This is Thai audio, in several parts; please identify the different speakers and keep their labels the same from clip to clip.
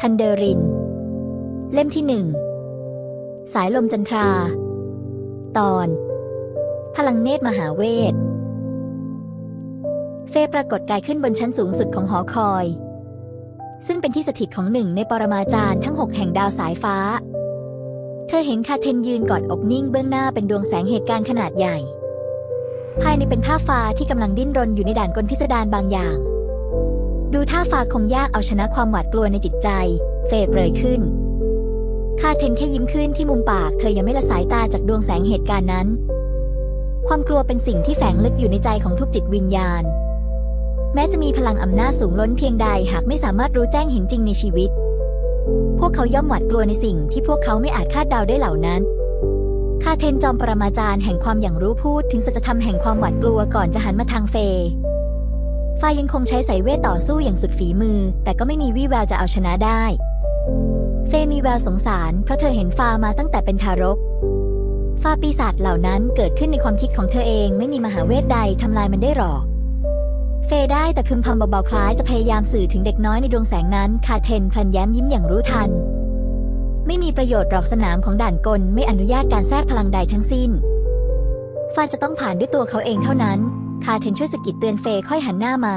Speaker 1: ทันเดอริน เล่มที่หนึ่ง สายลมจันทรา ตอน พลังเนตรมหาเวท เฟปรากฏกายขึ้นบนชั้นสูงสุดของหอคอย ซึ่งเป็นที่สถิตของหนึ่งในปรมาจารย์ทั้งหกแห่งดาวสายฟ้า เธอเห็นคาเทนยืนกอดอกนิ่งเบื้องหน้าเป็นดวงแสงเหตุการณ์ขนาดใหญ่ ภายในเป็นผ้าฟ้าที่กำลังดิ้นรนอยู่ในด่านกลพิสดารบางอย่าง ดูท่าฟ้าคงยากเอาชนะความหวาดกลัวในจิตใจ เฟย์เปรยขึ้นคาเทนแค่ยิ้มขึ้นที่มุมปากเธอยังไม่ละสายตาจากดวงแสงเหตุการณ์นั้น ความกลัวเป็นสิ่งที่แฝงลึกอยู่ในใจของทุกจิตวิญญาณ แม้จะมีพลังอำนาจสูงล้นเพียงใดหากไม่สามารถรู้แจ้งเห็นจริงในชีวิต พวกเขาย่อมหวาดกลัวในสิ่งที่พวกเขาไม่อาจคาดเดาได้เหล่านั้น คาเทนจอมปรมาจารย์แห่งความอย่างรู้พูดถึงสัจธรรมแห่งความหวาดกลัวก่อนจะหันมาทางเฟย์ฟายังคงใช้สายเวทต่อสู้อย่างสุดฝีมือ แต่ก็ไม่มีวี่แววจะเอาชนะได้ เฟย์มีแววสงสาร เพราะเธอเห็นฟามาตั้งแต่เป็นทารก ฟาปีศาจเหล่านั้นเกิดขึ้นในความคิดของเธอเองไม่มีมหาเวทใดทำลายมันได้หรอกเฟย์ได้แต่พึมพำเบาๆคล้ายจะพยายามสื่อถึงเด็กน้อยในดวงแสงนั้น คาเทนพลันแย้มยิ้มอย่างรู้ทัน ไม่มีประโยชน์หรอกสนามของด่านกลไม่อนุญาตการแทรกพลังใดทั้งสิ้น ฟาจะต้องผ่านด้วยตัวเขาเองเท่านั้น คาเทนช่วยสกิดเตือนเฟย์ค่อยหันหน้ามา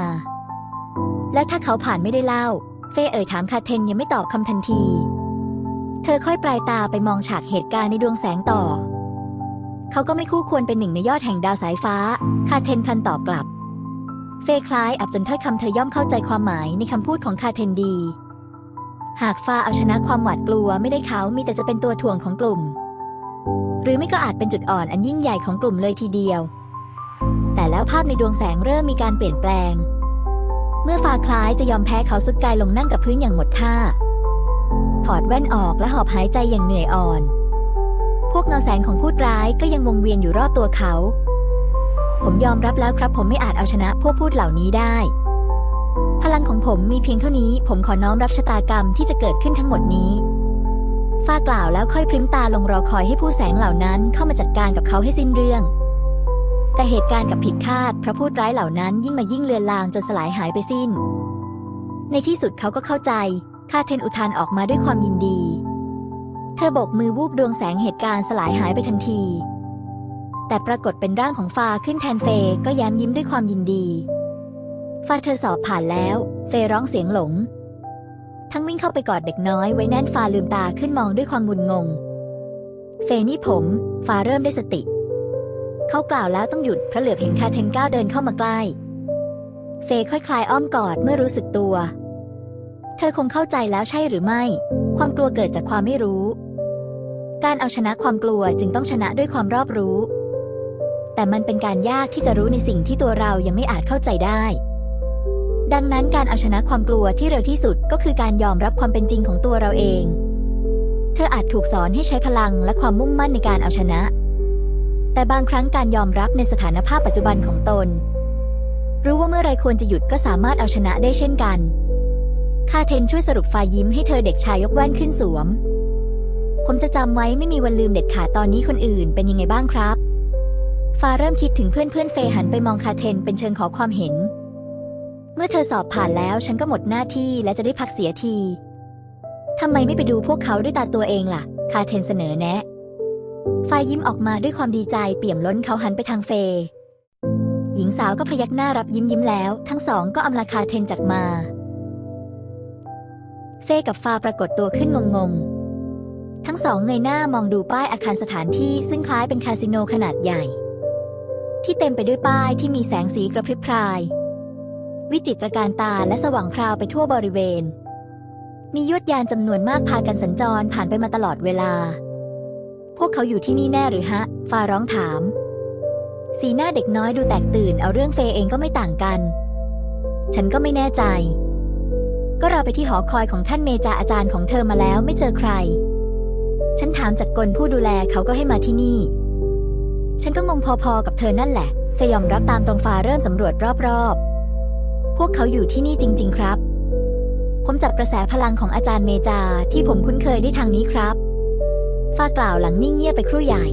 Speaker 1: และถ้าเขาผ่านไม่ได้เล่า เฟย์เอ่ยถามคาเทนยังไม่ตอบคำทันที เธอค่อยปลายตาไปมองฉากเหตุการณ์ในดวงแสงต่อ เขาก็ไม่คู่ควรเป็นหนึ่งในยอดแห่งดาวสายฟ้า คาเทนพันตอบกลับ เฟย์คล้ายอับจนถ้อยคำเธอย่อมเข้าใจความหมายในคำพูดของคาเทนดี หากฟ้าเอาชนะความหวาดกลัวไม่ได้เขามีแต่จะเป็นตัวถ่วงของกลุ่ม หรือไม่ก็อาจเป็นจุดอ่อนอันยิ่งใหญ่ของกลุ่มเลยทีเดียว แต่แล้วภาพในดวงแสงเริ่มมีการเปลี่ยนแปลง เมื่อฟ้าคล้ายจะยอมแพ้เขาสุดกายลงนั่งกับพื้นอย่างหมดท่า ถอดแว่นออกและหอบหายใจอย่างเหนื่อยอ่อน พวกเงาแสงของพูดร้ายก็ยังวงเวียนอยู่รอบตัวเขา ผมยอมรับแล้วครับผมไม่อาจเอาชนะพวกพูดเหล่านี้ได้ พลังของผมมีเพียงเท่านี้ ผมขอน้อมรับชะตากรรมที่จะเกิดขึ้นทั้งหมดนี้ ฟ้ากล่าวแล้วค่อยพริ้มตาลงรอคอยให้ผู้แสงเหล่านั้นเข้ามาจัดการกับเขาให้สิ้นเรื่อง แต่เหตุการณ์กับผิดคาดเพราะพูดร้ายเหล่านั้นยิ่งมายิ่งเลือนลางจนสลายหายไปสิ้น ในที่สุดเขาก็เข้าใจคาเทนอุทานออกมาด้วยความยินดี เธอโบกมือวูบดวงแสงเหตุการณ์สลายหายไปทันที แต่ปรากฏเป็นร่างของฟาขึ้นแทนเฟย์ก็แย้มยิ้มด้วยความยินดี ฟาเธอสอบผ่านแล้ว เฟยร้องเสียงหลง ทั้งวิ่งเข้าไปกอดเด็กน้อยไว้แน่นฟาลืมตาขึ้นมองด้วยความงุนงง เฟยนี่ผมฟาเริ่มได้สติ เขากล่าวแล้วต้องหยุดเพราะเหลือบเห็นคาเทนก้าวเดินเข้ามาใกล้ เฟยค่อยคลายอ้อมกอดเมื่อรู้สึกตัว เธอคงเข้าใจแล้วใช่หรือไม่ ความกลัวเกิดจากความไม่รู้ การเอาชนะความกลัวจึงต้องชนะด้วยความรอบรู้ แต่มันเป็นการยากที่จะรู้ในสิ่งที่ตัวเรายังไม่อาจเข้าใจได้ ดังนั้นการเอาชนะความกลัวที่เร็วที่สุดก็คือการยอมรับความเป็นจริงของตัวเราเอง เธออาจถูกสอนให้ใช้พลังและความมุ่งมั่นในการเอาชนะ แต่บางครั้งการยอมรับในสถานภาพปัจจุบันของตน รู้ว่าเมื่อไรควรจะหยุดก็สามารถเอาชนะได้เช่นกัน คาเทนช่วยสรุปฝ่ายยิ้มให้เธอเด็กชายยกแว่นขึ้นสวม ผมจะจำไว้ไม่มีวันลืมเด็ดขาดตอนนี้คนอื่นเป็นยังไงบ้างครับ ฟาเริ่มคิดถึงเพื่อนเพื่อนเฟหันไปมองคาเทนเป็นเชิงขอความเห็น มื่อเธอสอบผ่านแล้วฉันก็หมดหน้าที่และจะได้พักเสียที ทำไมไม่ไปดูพวกเขาด้วยตาตัวเองล่ะ คาเทนเสนอแนะฟายยิ้มออกมาด้วยความดีใจเปี่ยมล้นเขาหันไปทางเฟย์หญิงสาวก็พยักหน้ารับยิ้มยิ้มแล้ว ทั้งสองก็อำลาคาเทนจากมา เฟยกับฟาปรากฏตัวขึ้นงงๆ ทั้งสองเงยหน้ามองดูป้ายอาคารสถานที่ซึ่งคล้ายเป็นคาสิโนขนาดใหญ่ ที่เต็มไปด้วยป้ายที่มีแสงสีกระพริบพราย วิจิตรการตาและสว่างพราวไปทั่วบริเวณ มียวดยานจำนวนมากพากันสัญจรผ่านไปมาตลอดเวลา พวกเขาอยู่ที่นี่แน่หรือฮะ ฟาร้องถาม สีหน้าเด็กน้อยดูแตกตื่น เอาเรื่องเฟยเองก็ไม่ต่างกัน ฉันก็ไม่แน่ใจ ก็เราไปที่หอคอยของท่านเมจาอาจารย์ของเธอมาแล้วไม่เจอใคร ฉันถามจากกลผู้ดูแลเขาก็ให้มาที่นี่ ฉันก็งงพอๆกับเธอนั่นแหละเฟยยอมรับตามตรงฟ้าเริ่มสำรวจรอบๆ วกเขาอยู่ที่นี่จริง ๆ ครับ ผมจับกระแสพลังของอาจารย์เมจาที่ผมคุ้นเคยได้ทางนี้ครับ ฟ้ากล่าวหลังนิ่งเงียบไปครู่ใหญ่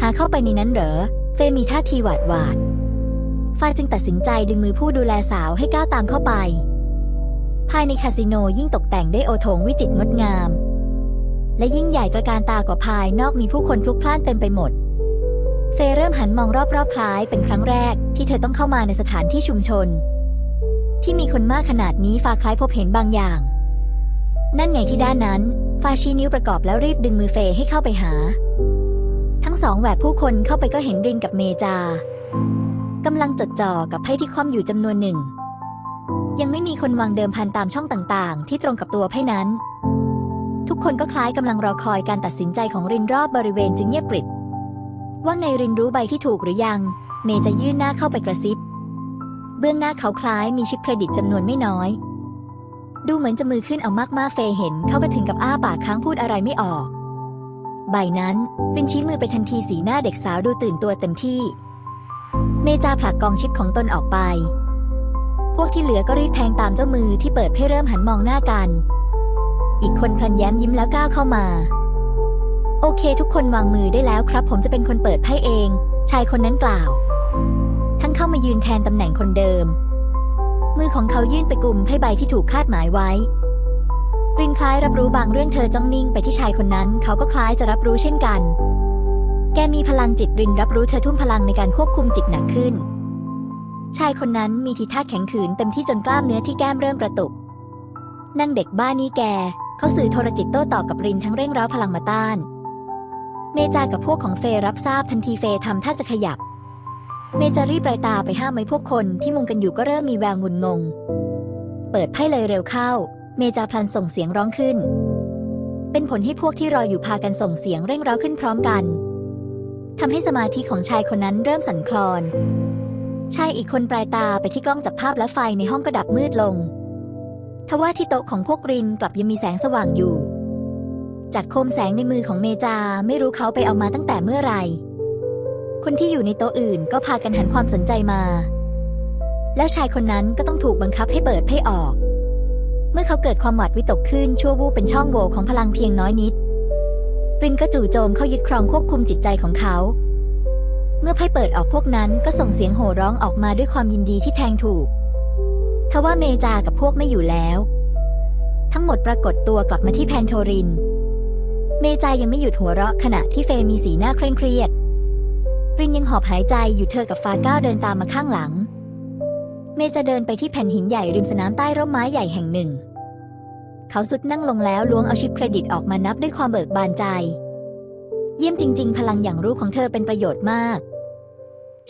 Speaker 1: หาเข้าไปในนั้นเหรอ เฟยมีท่าทีหวาดหวาด ฟ้าจึงตัดสินใจดึงมือผู้ดูแลสาวให้ก้าวตามเข้าไป ภายในคาสิโนยิ่งตกแต่งด้วยโอโถงวิจิตรงดงาม และยิ่งใหญ่ตระการตากว่าภายนอกมีผู้คนพลุกพล่านเต็มไปหมดเฟยเริ่มหันมองรอบๆคล้ายเป็นครั้งแรกที่เธอต้องเข้ามาในสถานที่ชุมชน ที่มีคนมากขนาดนี้ฟ้าคล้ายพบเห็นบางอย่าง นั่นไงที่ด้านนั้น ฟ้าชี้นิ้วประกอบแล้วรีบดึงมือเฟยให้เข้าไปหา ทั้งสองแหวกผู้คนเข้าไปก็เห็นรินกับเมจากำลังจดจ่อกับไพ่ที่คว่ำอยู่จำนวนหนึ่ง ยังไม่มีคนวางเดิมพันตามช่องต่างๆ ที่ตรงกับตัวไพ่นั้น ทุกคนก็คล้ายกำลังรอคอยการตัดสินใจของรินรอบบริเวณจึงเงียบกริบว่าไงรินรู้ใบที่ถูกหรือยัง เมย์จะยื่นหน้าเข้าไปกระซิบ เบื้องหน้าเขาคล้ายมีชิปเครดิตจำนวนไม่น้อย ดูเหมือนจะมือขึ้นเอามากๆเฟยเห็นเขาก็ถึงกับอ้าปากค้างพูดอะไรไม่ออก ใบนั้นรินชี้มือไปทันทีสีหน้าเด็กสาวดูตื่นตัวเต็มที่ เมจาผลักกองชิปของตนออกไป พวกที่เหลือก็รีบแทงตามเจ้ามือที่เปิดให้เริ่มหันมองหน้ากัน อีกคนพลันแย้มยิ้มแล้วก้าวเข้ามา โอเค ทุกคนวางมือได้แล้วครับ ผมจะเป็นคนเปิดไพ่เอง ชายคนนั้นกล่าว ทั้งเข้ามายืนแทนตำแหน่งคนเดิม มือของเขายื่นไปกลุ่มไพ่ใบที่ถูกคาดหมายไว้ รินคล้ายรับรู้บางเรื่องเธอจ้องนิ่งไปที่ชายคนนั้น เขาก็คล้ายจะรับรู้เช่นกัน แกมีพลังจิตรินรับรู้เธอทุ่มพลังในการควบคุมจิตหนักขึ้น ชายคนนั้นมีทีท่าแข็งขืนเต็มที่จนกล้ามเนื้อที่แก้มเริ่มกระตุกนั่งเด็กบ้านี่แก เขาสื่อโทรจิตโต้ตอบกับรินทั้งเร่งร้าวพลังมาต้าน เมจากับพวกของเฟย์รับทราบทันทีเฟย์ทำท่าจะขยับ เมจารีบปลายตาไปห้ามไว้พวกคนที่มุงกันอยู่ก็เริ่มมีแววงุนงง เปิดไพ่เลยเร็วเข้า เมจาพลันส่งเสียงร้องขึ้น เป็นผลให้พวกที่รออยู่พากันส่งเสียงเร่งร้าขึ้นพร้อมกันทำให้สมาธิของชายคนนั้นเริ่มสั่นคลอน ชายอีกคนปลายตาไปที่กล้องจับภาพและไฟในห้องก็ดับมืดลง ทว่าที่โต๊ะของพวกรินกลับยังมีแสงสว่างอยู่ จากโคมแสงในมือของเมจาไม่รู้เขาไปเอามาตั้งแต่เมื่อไหร่ คนที่อยู่ในโต๊ะอื่นก็พากันหันความสนใจมา แล้วชายคนนั้นก็ต้องถูกบังคับให้เปิดไพ่ออก เมื่อเขาเกิดความหวาดวิตกขึ้นชั่ววูบเป็นช่องโหว่ของพลังเพียงน้อยนิด รินก็จู่โจมเข้ายึดครองควบคุมจิตใจของเขา เมื่อไพ่เปิดออกพวกนั้นก็ส่งเสียงโห่ร้องออกมาด้วยความยินดีที่แทงถูกทว่าเมจากับพวกไม่อยู่แล้ว ทั้งหมดปรากฏตัวกลับมาที่แพนโทริน เมจายังไม่หยุดหัวเราะขณะที่เฟมีสีหน้าเคร่งเครียด รินยังหอบหายใจอยู่เธอกับฟาก้าวเดินตามมาข้างหลัง เมจะเดินไปที่แผ่นหินใหญ่ริมสนามใต้ร่มไม้ใหญ่แห่งหนึ่ง เขาสุดนั่งลงแล้วล้วงเอาชิปเครดิตออกมานับด้วยความเบิกบานใจ เยี่ยมจริง ๆ พลังอย่างรู้ของเธอเป็นประโยชน์มาก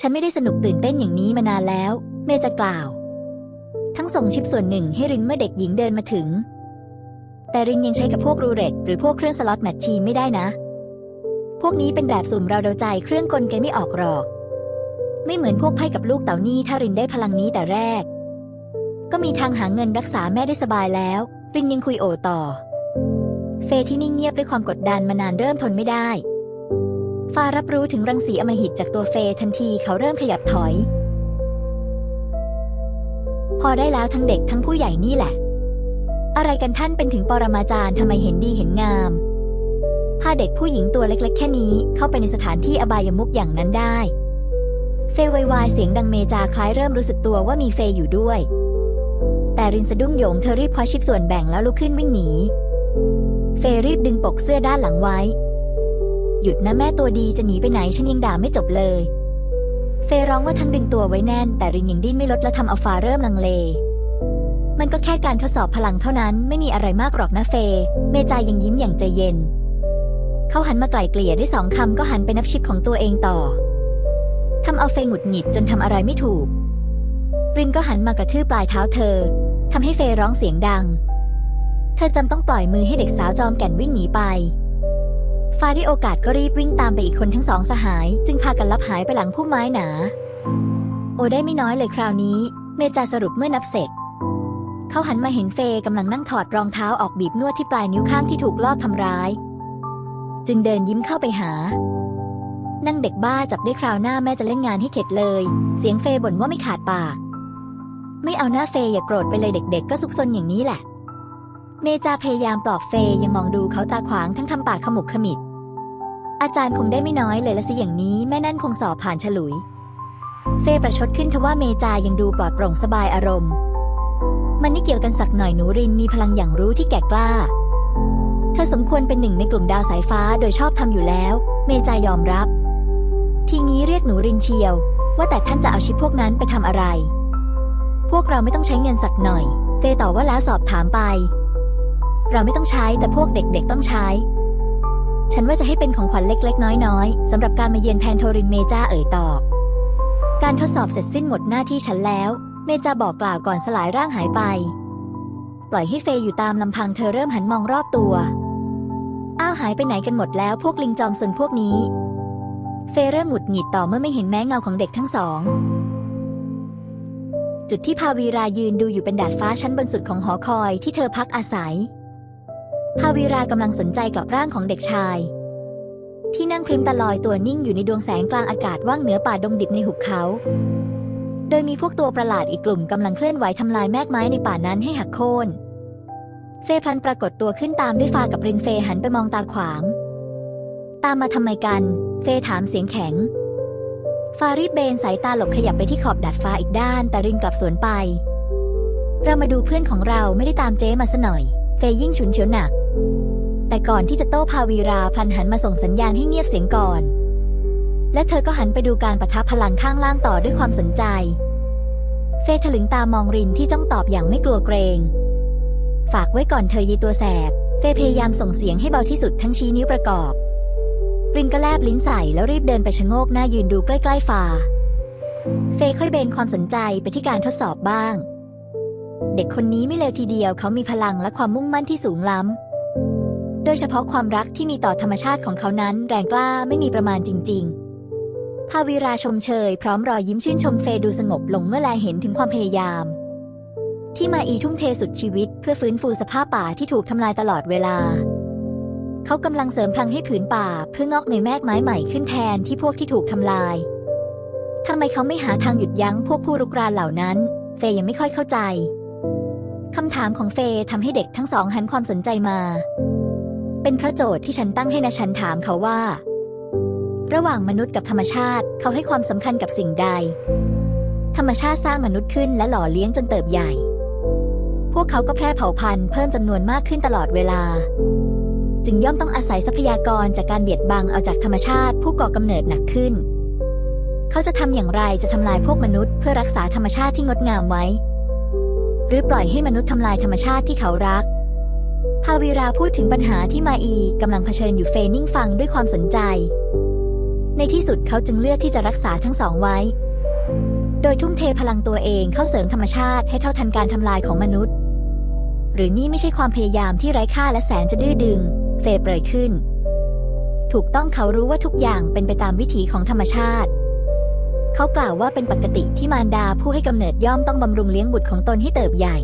Speaker 1: ฉันไม่ได้สนุกตื่นเต้นอย่างนี้มานานแล้ว เมจะกล่าว ทั้งส่งชิปส่วนหนึ่งให้รินเมื่อเด็กหญิงเดินมาถึง แต่รินยังใช้กับพวกรูเรตหรือพวกเครื่องสล็อตแมชชีนไม่ได้นะ พวกนี้เป็นแบบสุ่มเราเดาใจเครื่องกลไกไม่ออกหรอก ไม่เหมือนพวกไพ่กับลูกเต่านี่ถ้ารินได้พลังนี้แต่แรก ก็มีทางหาเงินรักษาแม่ได้สบายแล้ว รินยังคุยโอต่อ เฟยที่นิ่งเงียบด้วยความกดดันมานานเริ่มทนไม่ได้ ฟ้ารับรู้ถึงรังสีอมหิตจากตัวเฟยทันทีเขาเริ่มขยับถอย พอได้แล้วทั้งเด็กทั้งผู้ใหญ่นี่แหละ อะไรกันท่านเป็นถึงปรมาจารย์ทำไมเห็นดีเห็นงาม พาเด็กผู้หญิงตัวเล็กๆ แค่นี้เข้าไปในสถานที่อบายมุกอย่างนั้นได้ เฟย์วายๆเสียงดังเมจาคล้ายเริ่มรู้สึกตัวว่ามีเฟย์อยู่ด้วย แต่รินสะดุ้งโยงเธอรีบคว้าชิปส่วนแบ่งแล้วลุกขึ้นวิ่งหนี เฟย์รีบดึงปกเสื้อด้านหลังไว้ หยุดนะแม่ตัวดีจะหนีไปไหนฉันยังด่าไม่จบเลย เฟย์ร้องว่าทั้งดึงตัวไว้แน่น แต่รินยังดิ้นไม่ลดและทำเอาฟ้าเริ่มลังเลมันก็แค่การทดสอบพลังเท่านั้นไม่มีอะไรมากหรอกนะเฟย์เมจายังยิ้มอย่างใจเย็น เขาหันมาไกล่เกลี่ยได้สองคำก็หันไปนับชิปของตัวเองต่อทำเอาเฟยหงุดหงิดจนทำอะไรไม่ถูก รินก็หันมากระทืบปลายเท้าเธอทำให้เฟยร้องเสียงดัง เธอจำต้องปล่อยมือให้เด็กสาวจอมแก่นวิ่งหนีไป ฟาได้โอกาสก็รีบวิ่งตามไปอีกคนทั้งสองสหาย จึงพากันลับหายไปหลังพุ่มไม้หนา โอได้ไม่น้อยเลยคราวนี้ เมจาสรุปเมื่อนับเสร็จ เขาหันมาเห็นเฟยกำลังนั่งถอดรองเท้าออกบีบนวดที่ปลายนิ้วข้างที่ถูกลอบทำร้าย จึงเดินยิ้มเข้าไปหา นั่งเด็กบ้าจับได้คราวหน้าแม่จะเล่นงานให้เข็ดเลย เสียงเฟยบ่นว่าไม่ขาดปาก ไม่เอาหน้าเฟยอย่าโกรธไปเลยเด็ก ๆ ก็ซุกซนอย่างนี้แหละ เมจาพยายามปลอบเฟยยังมองดูเขาตาขวางทั้งทำปากขมุกขมิบอาจารย์คงได้ไม่น้อยเลยละสิอย่างนี้แม่นั่นคงสอบผ่านฉลุย เฟย์ประชดขึ้นทว่าเมจายังดูปลอดโปร่งสบายอารมณ์ มันไม่เกี่ยวกันสักหน่อยหนูรินมีพลังอย่างรู้ที่แก่กล้า เธอสมควรเป็นหนึ่งในกลุ่มดาวสายฟ้าโดยชอบทำอยู่แล้ว เมจายอมรับ ทีนี้เรียกหนูรินเชียว ว่าแต่ท่านจะเอาชิปพวกนั้นไปทำอะไร พวกเราไม่ต้องใช้เงินสักหน่อยเฟย์ตอบว่าแล้วสอบถามไป เราไม่ต้องใช้แต่พวกเด็กๆต้องใช้ ฉันว่าจะให้เป็นของขวัญเล็กๆ น้อยๆสำหรับการมาเยือนแพนโทรินเมจาเอ่ยตอบ การทดสอบเสร็จสิ้นหมดหน้าที่ฉันแล้ว เมจาบอกกล่าวก่อนสลายร่างหายไป ปล่อยให้เฟยอยู่ตามลำพังเธอเริ่มหันมองรอบตัว อ้าวหายไปไหนกันหมดแล้วพวกลิงจอมสนพวกนี้ เฟเริ่มหงุดหงิดต่อเมื่อไม่เห็นแม้เงาของเด็กทั้งสอง จุดที่พาวีรายืนดูอยู่เป็นดาดฟ้าชั้นบนสุดของหอคอยที่เธอพักอาศัย พาวีรากำลังสนใจกับร่างของเด็กชาย ที่นั่งพริมตะลอยตัวนิ่งอยู่ในดวงแสงกลางอากาศว่างเหนือป่าดงดิบในหุบเขาโดยมีพวกตัวประหลาดอีกกลุ่มกำลังเคลื่อนไหวทำลายแมกไม้ในป่านั้นให้หักโค่น เฟย์พลันปรากฏตัวขึ้นตามด้วยฟากับรินเฟย์หันไปมองตาขวาง ตามมาทำไมกัน เฟย์ถามเสียงแข็ง ฟารีบเบนสายตาหลบขยับไปที่ขอบดาดฟ้าอีกด้าน แต่รินกลับสวนไป เรามาดูเพื่อนของเราไม่ได้ตามเจ๊มาซะหน่อย เฟย์ยิ่งฉุนเฉียวหนัก แต่ก่อนที่จะโต้พาวีราพันหันมาส่งสัญญาณให้เงียบเสียงก่อน และเธอก็หันไปดูการประทับพลังข้างล่างต่อด้วยความสนใจ เฟย์ถลึงตามองรินที่จ้องตอบอย่างไม่กลัวเกรง ฝากไว้ก่อนเธอยีตัวแสบ เฟยพยายามส่งเสียงให้เบาที่สุดทั้งชี้นิ้วประกอบ รินก็แลบลิ้นใส่แล้วรีบเดินไปชะโงกหน้ายืนดูใกล้ๆฟาเฟยค่อยเบนความสนใจไปที่การทดสอบบ้าง เด็กคนนี้ไม่เลวทีเดียวเขามีพลังและความมุ่งมั่นที่สูงล้ำ โดยเฉพาะความรักที่มีต่อธรรมชาติของเขานั้นแรงกล้าไม่มีประมาณจริงๆพาวีราชมเชย พร้อมรอยยิ้มชื่นชมเฟยดูสงบลงเมื่อแลเห็นถึงความพยายาม ที่มาอีทุ่มเทสุดชีวิต เพื่อฟื้นฟูสภาพป่าที่ถูกทำลายตลอดเวลา เขากำลังเสริมพลังให้ผืนป่าเพื่องอกในแมกไม้ใหม่ขึ้นแทนที่พวกที่ถูกทำลายทำไมเขาไม่หาทางหยุดยั้งพวกผู้รุกรานเหล่านั้น เฟย์ยังไม่ค่อยเข้าใจคำถามของเฟย์ทำให้เด็กทั้งสองหันความสนใจมา เป็นพระโจทย์ที่ฉันตั้งให้นะฉันถามเขาว่า ระหว่างมนุษย์กับธรรมชาติเขาให้ความสำคัญกับสิ่งใด ธรรมชาติสร้างมนุษย์ขึ้นและหล่อเลี้ยงจนเติบใหญ่ พวกเขาก็แพร่เผ่าพันธุ์เพิ่มจำนวนมากขึ้นตลอดเวลา จึงย่อมต้องอาศัยทรัพยากรจากการเบียดบังเอาจากธรรมชาติ ผู้ก่อกำเนิดหนักขึ้น เขาจะทำอย่างไรจะทำลายพวกมนุษย์เพื่อรักษาธรรมชาติที่งดงามไว้ หรือปล่อยให้มนุษย์ทำลายธรรมชาติที่เขารักพาวีราพูดถึงปัญหาที่มาอีกำลังเผชิญอยู่เฟนิ่งฟังด้วยความสนใจ ในที่สุดเขาจึงเลือกที่จะรักษาทั้งสองไว้ โดยทุ่มเทพลังตัวเองเข้าเสริมธรรมชาติให้เท่าทันการทำลายของมนุษย์ หรือนี่ไม่ใช่ความพยายามที่ไร้ค่าและแสนจะดื้อดึง เฟเปรยขึ้น ถูกต้องเขารู้ว่าทุกอย่างเป็นไปตามวิถีของธรรมชาติ เขากล่าวว่าเป็นปกติที่มารดาผู้ให้กำเนิดย่อมต้องบำรุงเลี้ยงบุตรของตนให้เติบใหญ่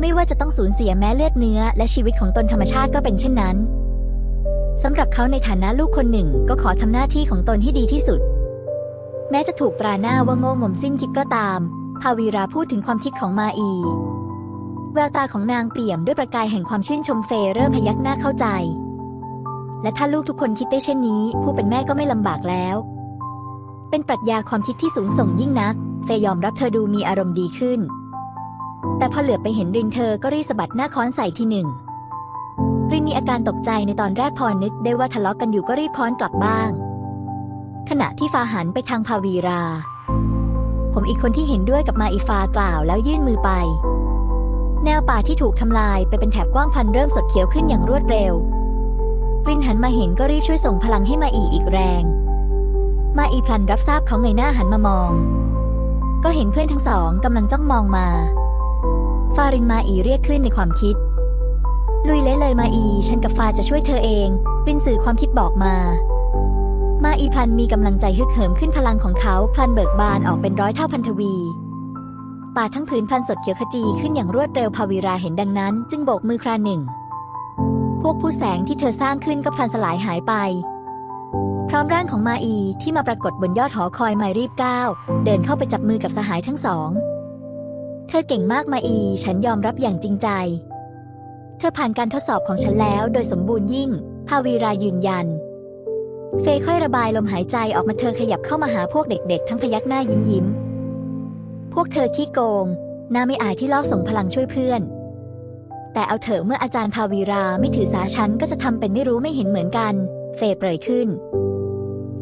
Speaker 1: ไม่ว่าจะต้องสูญเสียแม้เลือดเนื้อ และชีวิตของตนธรรมชาติก็เป็นเช่นนั้นสำหรับเขาในฐานะลูกคนหนึ่งก็ขอทำหน้าที่ของตนให้ดีที่สุด แม้จะถูกตราหน้าว่าโง่หม่มสิ้นคิดก็ตาม ภาวีราพูดถึงความคิดของมาอี แววตาของนางเปี่ยมด้วยประกายแห่งความชื่นชมเฟยเริ่มพยักหน้าเข้าใจ และถ้าลูกทุกคนคิดได้เช่นนี้ ผู้เป็นแม่ก็ไม่ลำบากแล้ว เป็นปรัชญาความคิดที่สูงส่งยิ่งนัก เฟยยอมรับเธอดูมีอารมณ์ดีขึ้น แต่พอเหลือบไปเห็นรินเธอก็รีบสะบัดหน้าค้อนใส่ทีหนึ่งรินมีอาการตกใจในตอนแรกพอนึกได้ว่าทะเลาะกกันอยู่ก็รีบค้อนกลับบ้าง ขณะที่ฟาหันไปทางพาวีรา ผมอีกคนที่เห็นด้วยกับมาอีฟากล่าวแล้วยื่นมือไป แนวป่าที่ถูกทำลายไปเป็นแถบกว้างพันเริ่มสดเขียวขึ้นอย่างรวดเร็ว รินหันมาเห็นก็รีบช่วยส่งพลังให้มาอีอีกแรง มาอีพลันรับทราบเขาเงยหน้าหันมามอง ก็เห็นเพื่อนทั้งสองกำลังจ้องมองมา ฟารินมาอีเรียกขึ้นในความคิด ลุยเละเลยมาอี ฉันกับฟาจะช่วยเธอเอง รินสื่อความคิดบอกมา มาอีพลันมีกำลังใจฮึกเหิมขึ้นพลังของเขาพลันเบิกบานออกเป็นร้อยเท่าพันทวี ป่าทั้งผืนพันสดเขียวขจีขึ้นอย่างรวดเร็วภาวีราเห็นดังนั้น จึงโบกมือคราหนึ่ง พวกผู้แสงที่เธอสร้างขึ้นก็พลันสลายหายไป พร้อมร่างของมาอีที่มาปรากฏบนยอดหอคอยไม่รีบก้าวเดินเข้าไปจับมือกับสหายทั้งสอง เธอเก่งมากมาอี ฉันยอมรับอย่างจริงใจ เธอผ่านการทดสอบของฉันแล้วโดยสมบูรณ์ยิ่ง ภาวีรายืนยัน เฟยค่อยระบายลมหายใจออกมาเธอขยับเข้ามาหาพวกเด็ก ๆ ทั้งพยักหน้ายิ้มยิ้ม พวกเธอขี้โกง น่าไม่อายที่ลอบส่งพลังช่วยเพื่อน แต่เอาเถอะเมื่ออาจารย์ภาวีราไม่ถือสาฉันก็จะทำเป็นไม่รู้ไม่เห็นเหมือนกัน เฟยเปรยขึ้น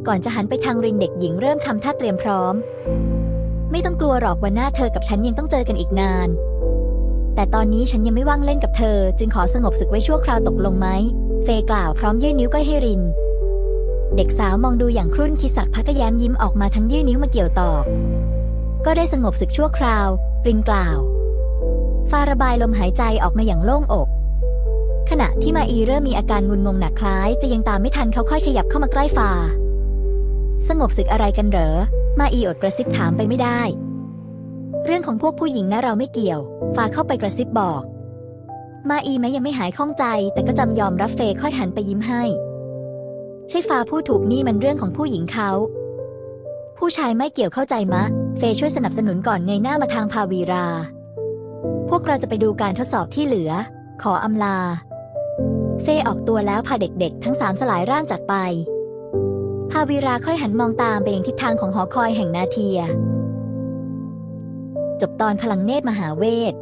Speaker 1: ก่อนจะหันไปทางรินเด็กหญิงเริ่มทำท่าเตรียมพร้อม ไม่ต้องกลัวหรอกวันหน้าเธอกับฉันยังต้องเจอกันอีกนาน แต่ตอนนี้ฉันยังไม่ว่างเล่นกับเธอ จึงขอสงบศึกไว้ชั่วคราวตกลงไหม เฟยกล่าวพร้อมยื่นนิ้วก้อยให้รินเด็กสาวมองดูอย่างครุ่นคิดสักพักก็แย้มยิ้มออกมาทั้งยื่นนิ้วมาเกี่ยวตอบ ก็ได้สงบศึกชั่วคราว รินกล่าว ฟาระบายลมหายใจออกมาอย่างโล่งอก ขณะที่มาอีเริ่มมีอาการงุนงงหนักคล้ายจะยังตามไม่ทันเขาค่อยขยับเข้ามาใกล้ฟา สงบศึกอะไรกันเหรอ มาอีอดกระซิบถามไปไม่ได้ เรื่องของพวกผู้หญิงนะเราไม่เกี่ยว ฟาเข้าไปกระซิบบอก มาอีแม้ยังไม่หายข้องใจ แต่ก็จำยอมรับเฟยค่อยหันไปยิ้มให้ ใช่ฟาพูดถูกนี่มันเรื่องของผู้หญิงเขาผู้ชายไม่เกี่ยวเข้าใจมะ เฟยช่วยสนับสนุนก่อนเงยหน้ามาทางพาวีรา พวกเราจะไปดูการทดสอบที่เหลือ ขออำลา เฟยออกตัวแล้วพาเด็กๆ ทั้งสามสลายร่างจากไป พาวีราค่อยหันมองตามไปยังทิศทางของหอคอยแห่งนาเทีย จบตอนพลังเนตรมหาเวท